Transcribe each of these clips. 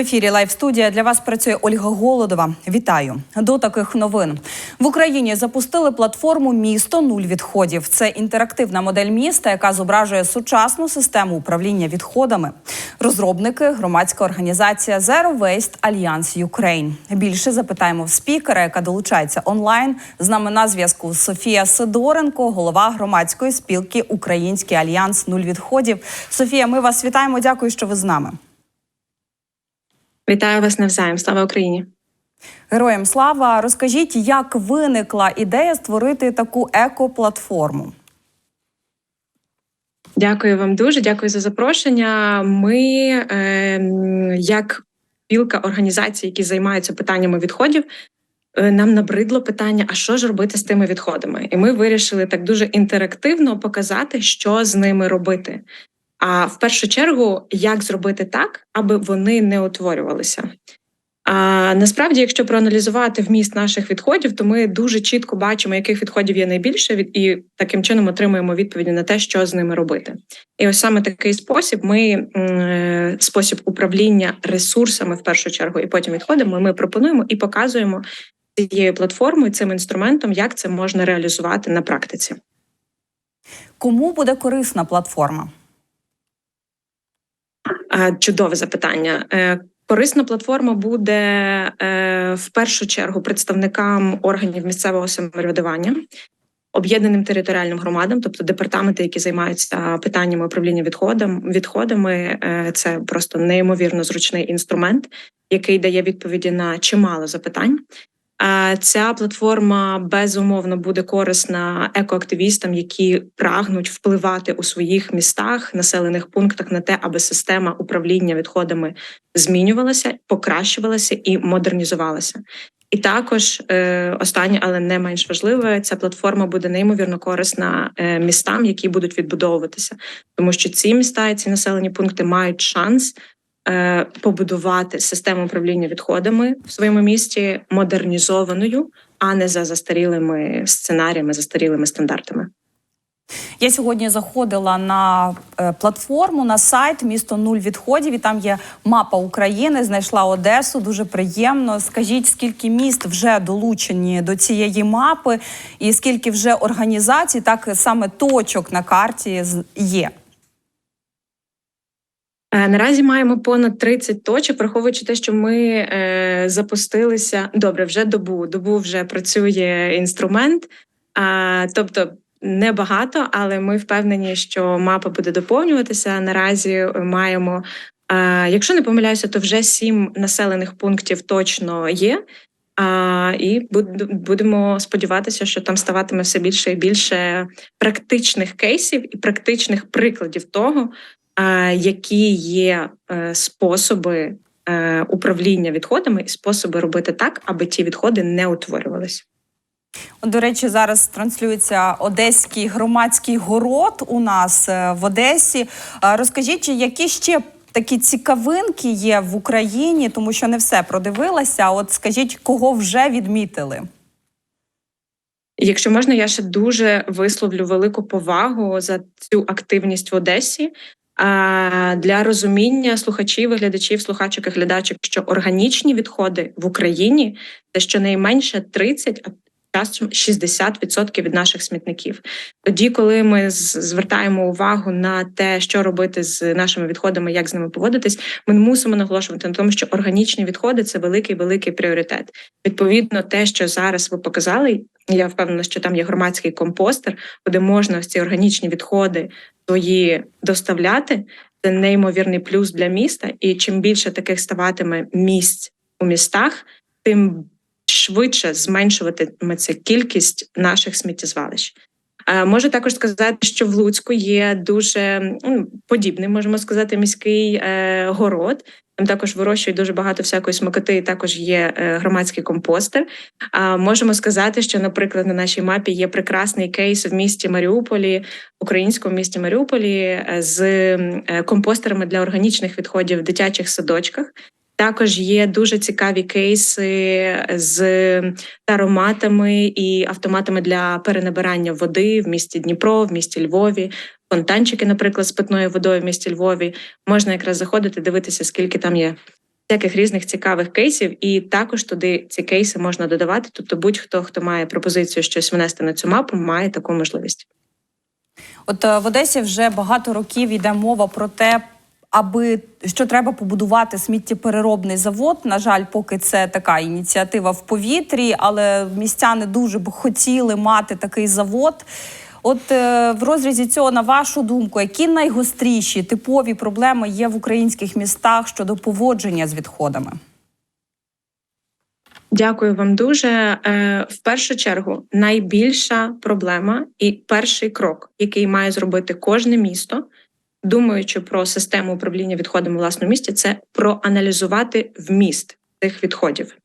Ефірі Лайв студія для вас працює Ольга Голодова. Вітаю до таких новин в Україні. Запустили платформу Місто нуль відходів. Це інтерактивна модель міста, яка зображує сучасну систему управління відходами. Розробники громадська організація Zero Waste Alliance Ukraine. Більше запитаємо в спікера, яка долучається онлайн. З нами на зв'язку Софія Сидоренко, голова громадської спілки Український альянс нуль відходів. Софія, ми вас вітаємо. Дякую, що ви з нами. Вітаю вас навзаєм. Слава Україні. Героям слава. Розкажіть, як виникла ідея створити таку екоплатформу? Дякую вам дуже. Дякую за запрошення. Ми, е, як спілка організацій, які займаються питаннями відходів, е, нам набридло питання: а що ж робити з тими відходами? І ми вирішили так дуже інтерактивно показати, що з ними робити. А в першу чергу, як зробити так, аби вони не утворювалися. А насправді, якщо проаналізувати вміст наших відходів, то ми дуже чітко бачимо, яких відходів є найбільше, і таким чином отримуємо відповіді на те, що з ними робити. І ось саме такий спосіб, ми е, спосіб управління ресурсами в першу чергу, і потім відходами. Ми пропонуємо і показуємо цією платформою, цим інструментом, як це можна реалізувати на практиці. Кому буде корисна платформа? Чудове запитання. Е, корисна платформа буде е, в першу чергу представникам органів місцевого самоврядування, об'єднаним територіальним громадам, тобто департаменти, які займаються питаннями управління відходом, відходами. Е, це просто неймовірно зручний інструмент, який дає відповіді на чимало запитань. Ця платформа безумовно буде корисна екоактивістам, які прагнуть впливати у своїх містах, населених пунктах на те, аби система управління відходами змінювалася, покращувалася і модернізувалася. І також е, останнє, але не менш важливе, ця платформа буде неймовірно корисна е, містам, які будуть відбудовуватися, тому що ці міста і ці населені пункти мають шанс побудувати систему управління відходами в своєму місті модернізованою, а не за застарілими сценаріями, застарілими стандартами. Я сьогодні заходила на е, платформу на сайт місто нуль відходів. і Там є мапа України. Знайшла Одесу. Дуже приємно. Скажіть, скільки міст вже долучені до цієї мапи, і скільки вже організацій, так саме точок на карті є. Наразі маємо понад 30 точок, враховуючи те, що ми е, запустилися добре. Вже добу добу вже працює інструмент, тобто небагато, але ми впевнені, що мапа буде доповнюватися. Наразі маємо, якщо не помиляюся, то вже сім населених пунктів точно є. А, І будемо сподіватися, що там ставатиме все більше і більше практичних кейсів і практичних прикладів того, які є е, способи е, управління відходами і способи робити так, аби ті відходи не утворювалися. До речі, зараз транслюється одеський громадський город у нас е, в Одесі. Розкажіть, які ще такі цікавинки є в Україні, тому що не все продивилася. От скажіть, кого вже відмітили? Якщо можна, я ще дуже висловлю велику повагу за цю активність в Одесі, для розуміння слухачів, глядачів, слухачок і глядачок, що органічні відходи в Україні це щонайменше 30, а часом 60% від наших смітників. Тоді, коли ми звертаємо увагу на те, що робити з нашими відходами, як з ними поводитись, ми мусимо наголошувати на тому, що органічні відходи це великий великий пріоритет. Відповідно, те, що зараз ви показали, я впевнена, що там є громадський компостер, куди можна ці органічні відходи свої доставляти. Це неймовірний плюс для міста. І чим більше таких ставатиме місць у містах, тим швидше зменшуватиметься кількість наших сміттєзвалищ. Можу також сказати, що в Луцьку є дуже ну, подібний, можемо сказати, міський е, город. Там також вирощують дуже багато всякої смакоти, також є е, громадський компостер. А можемо сказати, що, наприклад, на нашій мапі є прекрасний кейс в місті Маріуполі, українському місті Маріуполі, е, з е, компостерами для органічних відходів в дитячих садочках. Також є дуже цікаві кейси з тароматами і автоматами для перенабирання води в місті Дніпро, в місті Львові, фонтанчики, наприклад, з питною водою в місті Львові. Можна якраз заходити, дивитися, скільки там є всяких різних цікавих кейсів, і також туди ці кейси можна додавати. Тобто, будь-хто, хто має пропозицію щось внести на цю мапу, має таку можливість. От е, в Одесі вже багато років йде мова про те, аби що треба побудувати сміттєпереробний завод. На жаль, поки це така ініціатива в повітрі, але містяни дуже б хотіли мати такий завод. От е, в розрізі цього, на вашу думку, які найгостріші типові проблеми є в українських містах щодо поводження з відходами? Дякую вам дуже. Е, В першу чергу, найбільша проблема і перший крок, який має зробити кожне місто, думаючи про систему управління відходами в власному місті, це проаналізувати вміст цих відходів.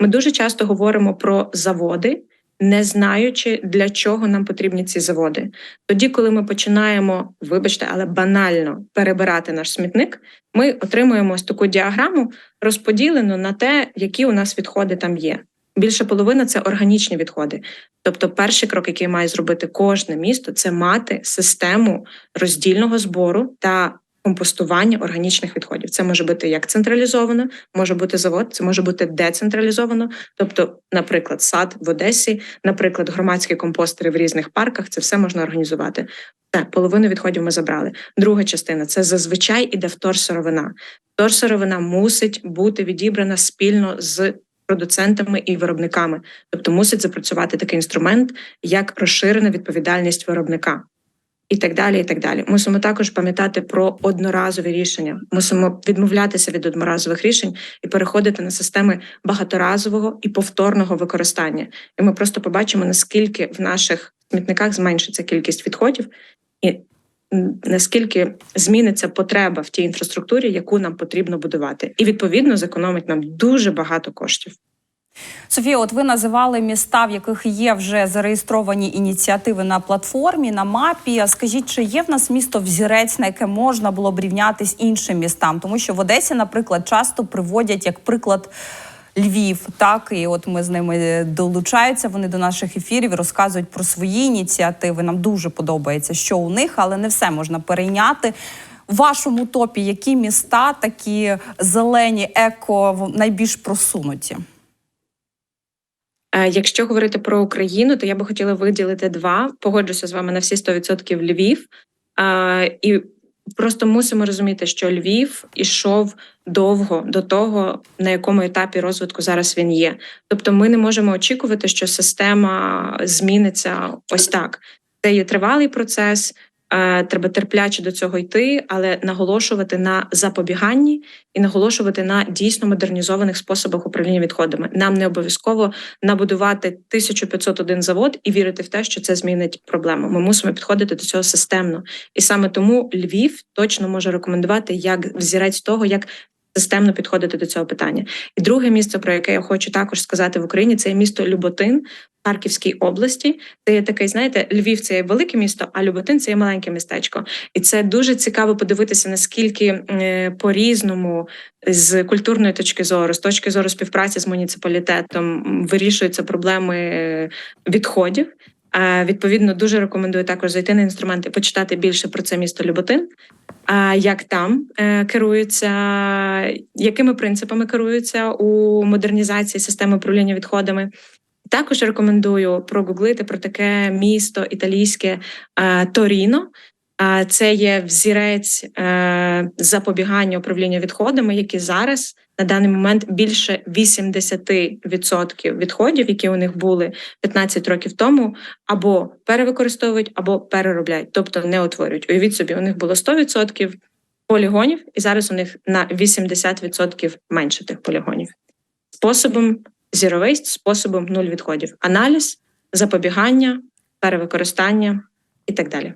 Ми дуже часто говоримо про заводи, не знаючи, для чого нам потрібні ці заводи. Тоді, коли ми починаємо, вибачте, але банально перебирати наш смітник, ми отримуємо ось таку діаграму, розподілену на те, які у нас відходи там є. Більше половина це органічні відходи. Тобто, перший крок, який має зробити кожне місто, це мати систему роздільного збору та компостування органічних відходів. Це може бути як централізовано, може бути завод, це може бути децентралізовано. Тобто, наприклад, сад в Одесі, наприклад, громадські компостери в різних парках. Це все можна організувати. Все, половину відходів ми забрали. Друга частина це зазвичай іде вторсировина. Вторсировина мусить бути відібрана спільно з продуцентами і виробниками, тобто мусить запрацювати такий інструмент, як розширена відповідальність виробника. І так далі, і так далі. Мусимо також пам'ятати про одноразові рішення. Мусимо відмовлятися від одноразових рішень і переходити на системи багаторазового і повторного використання. І ми просто побачимо, наскільки в наших смітниках зменшиться кількість відходів, і наскільки зміниться потреба в тій інфраструктурі, яку нам потрібно будувати, і відповідно зекономить нам дуже багато коштів. Софія, от ви називали міста, в яких є вже зареєстровані ініціативи на платформі, на мапі. Скажіть, чи є в нас місто взірець, на яке можна було б рівнятись іншим містам? Тому що в Одесі, наприклад, часто приводять як приклад. Львів, так і от ми з ними долучаються. Вони до наших ефірів розказують про свої ініціативи. Нам дуже подобається, що у них, але не все можна перейняти. В вашому топі які міста такі зелені, еко найбільш просунуті? Е, Якщо говорити про Україну, то я би хотіла виділити два. Погоджуся з вами на всі 100% Львів. Е, І просто мусимо розуміти, що Львів ішов довго до того, на якому етапі розвитку зараз він є. Тобто, ми не можемо очікувати, що система зміниться ось так. Це є тривалий процес. Е, Треба терпляче до цього йти, але наголошувати на запобіганні і наголошувати на дійсно модернізованих способах управління відходами. Нам не обов'язково набудувати 1501 завод і вірити в те, що це змінить проблему. Ми мусимо підходити до цього системно, і саме тому Львів точно може рекомендувати як взірець того, як системно підходити до цього питання. І друге місце, про яке я хочу також сказати в Україні, це місто Люботин. в Харківській області це є такий, знаєте, Львів це є велике місто, а Люботин це є маленьке містечко. І це дуже цікаво подивитися, наскільки е, по-різному з культурної точки зору, з точки зору співпраці з муніципалітетом вирішуються проблеми е, відходів. Відповідно, дуже рекомендую також зайти на інструменти, почитати більше про це місто Люботин. А як там е, керуються, якими принципами керуються у модернізації системи управління відходами? Також рекомендую прогуглити про таке місто італійське е, Торіно. Це є взірець е, запобігання управління відходами, які зараз на даний момент більше 80% відходів, які у них були 15 років тому, або перевикористовують, або переробляють, тобто не утворюють. Уявіть собі, у них було 100% полігонів, і зараз у них на 80% менше тих полігонів. Способом Waste, способом нуль відходів. Аналіз, запобігання, перевикористання і так далі.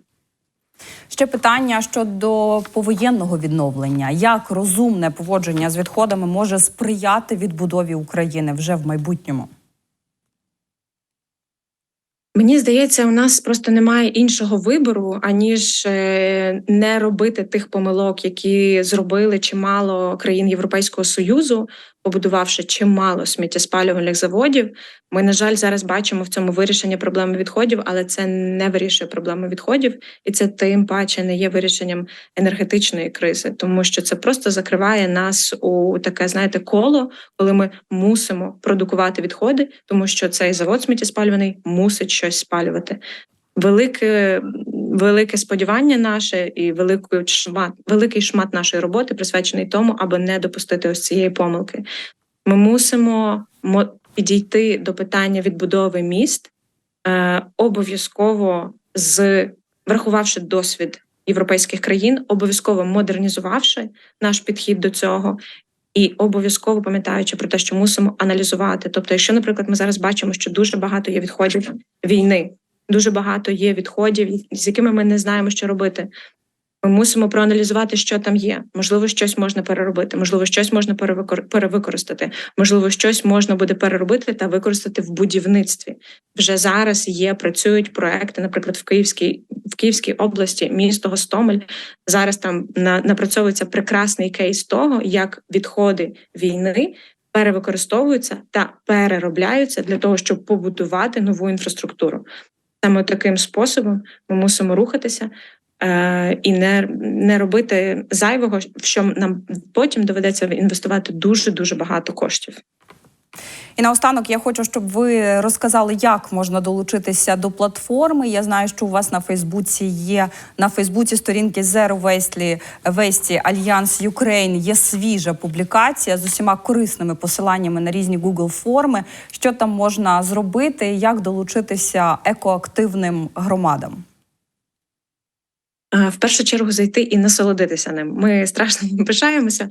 Ще питання щодо повоєнного відновлення. Як розумне поводження з відходами може сприяти відбудові України вже в майбутньому? Мені здається, у нас просто немає іншого вибору, аніж е, не робити тих помилок, які зробили чимало країн Європейського союзу. Побудувавши чимало сміттєспалювальних заводів, ми, на жаль, зараз бачимо в цьому вирішення проблеми відходів, але це не вирішує проблему відходів, і це тим паче не є вирішенням енергетичної кризи, тому що це просто закриває нас у таке, знаєте, коло, коли ми мусимо продукувати відходи, тому що цей завод сміттєспалюваний мусить щось спалювати. Велике, велике сподівання наше і великий шмат, великий шмат нашої роботи присвячений тому, аби не допустити ось цієї помилки. Ми мусимо мо- підійти до питання відбудови міст е, обов'язково з врахувавши досвід європейських країн, обов'язково модернізувавши наш підхід до цього. І обов'язково пам'ятаючи про те, що мусимо аналізувати. Тобто, якщо, наприклад, ми зараз бачимо, що дуже багато є відходів війни, дуже багато є відходів, з якими ми не знаємо, що робити. Ми мусимо проаналізувати, що там є. Можливо, щось можна переробити, можливо, щось можна перевикор- перевикористати, можливо, щось можна буде переробити та використати в будівництві. Вже зараз є, працюють проекти, наприклад, в Київській в Київській області, місто Гостомель. Зараз там на, напрацьовується прекрасний кейс того, як відходи війни перевикористовуються та переробляються для того, щоб побудувати нову інфраструктуру. Саме таким способом ми мусимо рухатися е, і не, не робити зайвого, в що нам потім доведеться інвестувати дуже дуже багато коштів. І наостанок я хочу, щоб ви розказали, як можна долучитися до платформи. Я знаю, що у вас на Фейсбуці є на Фейсбуці сторінки Zero Waste Waste Альянс Ukraine є свіжа публікація з усіма корисними посиланнями на різні Google форми. Що там можна зробити, як долучитися екоактивним громадам? Е, В першу чергу зайти і насолодитися ним. Ми страшно пишаємося,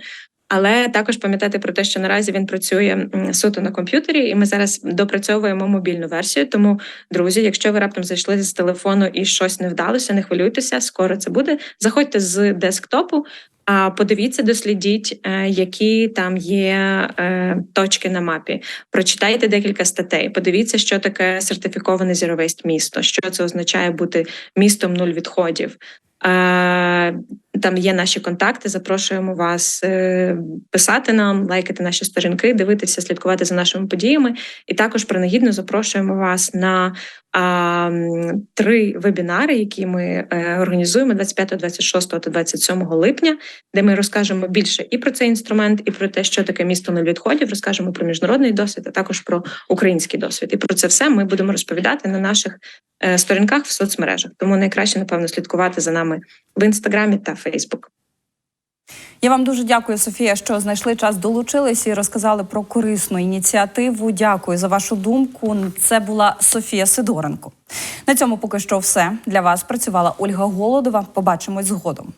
але також пам'ятати про те, що наразі він працює суто на комп'ютері, і ми зараз допрацьовуємо мобільну версію. Тому, друзі, якщо ви раптом зайшли з телефону і щось не вдалося, не хвилюйтеся, скоро це буде. Заходьте з десктопу. А подивіться, дослідіть, е, які там є е, точки на мапі. Прочитайте декілька статей. Подивіться, що таке сертифіковане Waste місто, що це означає бути містом нуль відходів. Там є наші контакти. Запрошуємо вас е, писати нам, лайкати наші сторінки, дивитися, слідкувати за нашими подіями. І також принагідно запрошуємо вас на три вебінари, які ми е, організуємо 25, 26 та 27 липня, де ми розкажемо більше і про цей інструмент, і про те, що таке місто відходів. Розкажемо про міжнародний досвід, а також про український досвід. І про це все ми будемо розповідати на наших е, сторінках в соцмережах. Тому найкраще, напевно, слідкувати за нами в інстаграмі та Фейсбук. Я вам дуже дякую, Софія, що знайшли час, долучились і розказали про корисну ініціативу. Дякую за вашу думку. Це була Софія Сидоренко. На цьому поки що все для вас. Працювала Ольга Голодова. Побачимось згодом.